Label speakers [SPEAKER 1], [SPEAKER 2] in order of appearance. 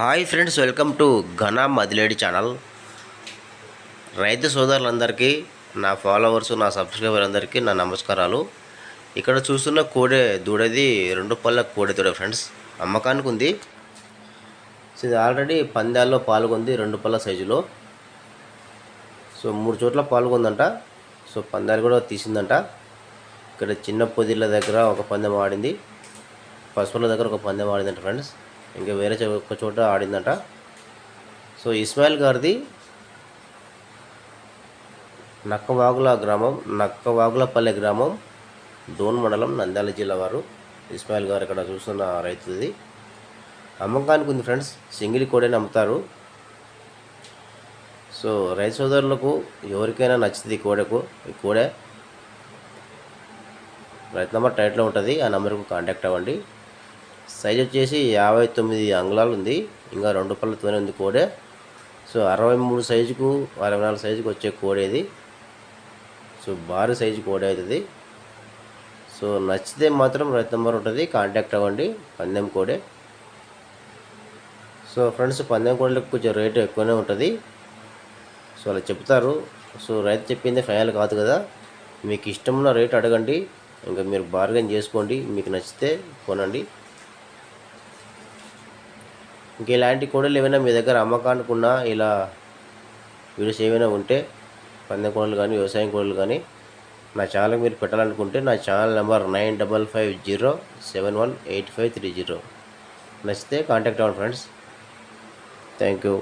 [SPEAKER 1] Hi friends welcome to ఘనా మదిలేడి channel. రైతు సోదరులందరికీ నా ఫాలోవర్స్ నా సబ్స్క్రైబర్లందరికీ నా నమస్కారాలు. ఇక్కడ చూస్తున్న కోడె దూడది రెండు పళ్ళ కోడె దూడ ఫ్రెండ్స్. అమ్మకానికి ఉంది. సో ఇది ఆల్రెడీ పందాల్లో పాల్గొంది రెండు పళ్ళ సైజులో. సో మూడు చోట్ల పాల్గొందంట. సో పందాలు కూడా తీసిందంట. ఇక్కడ చిన్న పొదిళ్ళ దగ్గర ఒక పందెం ఆడింది. పశువుల దగ్గర ఒక పందెం ఆడిందంట ఫ్రెండ్స్. ఇంకా వేరే ఒక చోట ఆడిందంట. సో ఇస్మాయిల్ గారిది నక్కవాగుల గ్రామం నక్కవాగులపల్లె గ్రామం దోన్ మండలం నంద్యాల జిల్లా వారు. ఇస్మాయిల్ గారు ఇక్కడ చూస్తున్న రైతుది. అమ్మకానికి ఉంది ఫ్రెండ్స్ సింగిల్ కోడేని అమ్ముతారు. సో రైతు సోదరులకు ఎవరికైనా నచ్చుతుంది ఈ కోడకు ఈ కోడే. రైతు నెంబర్ టైట్లో ఉంటుంది ఆ నెంబర్కు కాంటాక్ట్ అవ్వండి. సైజ్ వచ్చేసి యాభై తొమ్మిది అంగుళాలు ఉంది. ఇంకా రెండు పళ్ళతోనే ఉంది కోడే. సో అరవై మూడు సైజుకు అరవై నాలుగు సైజుకు వచ్చే కోడేది సో భారీ సైజు కోడే అవుతుంది. సో నచ్చితే మాత్రం రైతు నెంబర్ ఉంటుంది. కాంటాక్ట్ అవ్వండి. పందెం కోడే. సో ఫ్రెండ్స్ పందెం కోడలకు కొంచెం రేటు ఎక్కువనే ఉంటుంది. సో అలా చెప్తారు. సో రైతు చెప్పింది ఫైనల్ కాదు కదా. మీకు ఇష్టమున్న రేట్ అడగండి. ఇంకా మీరు బార్గెన్ చేసుకోండి. మీకు నచ్చితే కొనండి. ఇంక ఇలాంటి కోడలు ఏమైనా మీ దగ్గర అమ్మకానికి ఉన్న ఇలా వీడియోస్ ఏమైనా ఉంటే పందెం కోడలు కానీ వ్యవసాయం కోడలు కానీ నా ఛానల్ మీరు పెట్టాలనుకుంటే నా channel number nine double five zero seven one eight five three zero. నచ్చితే కాంటాక్ట్ అవ్వండి ఫ్రెండ్స్. Thank you.